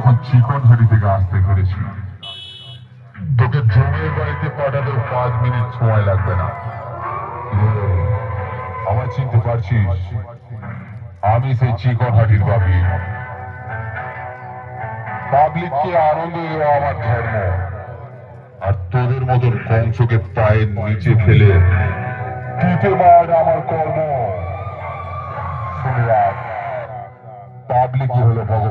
যখন চিকন হাড়ি থেকে আসতে করেছি তোকে জমির বাড়িতে পাঠাতেও পাঁচ মিনিট সময় লাগবে না। আমায় চিনতে পারছিস? আমি সেই চিকন হাটির বাবি পাবলিককে আনন্দ দেওয়া আমার ধর্ম। আর তোদের মতন কংসকে পায়ের নিচে ফেলে পিঠে মারা আমার কর্ম। শুনে রাখ, পাবলিকই হলো ভগবান।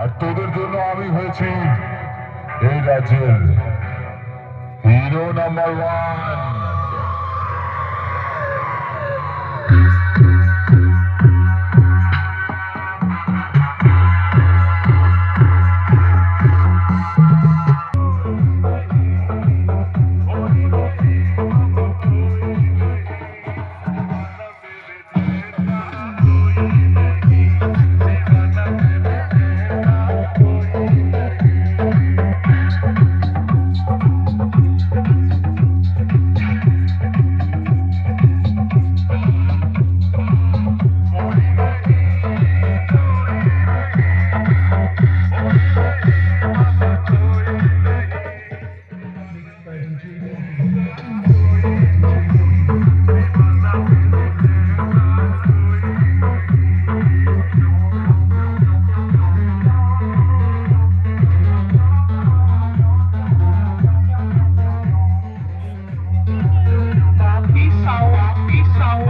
আর তোদের জন্য আমি হয়েছি এই রাজ্যের হিরো নাম্বার ওয়ান। Ow.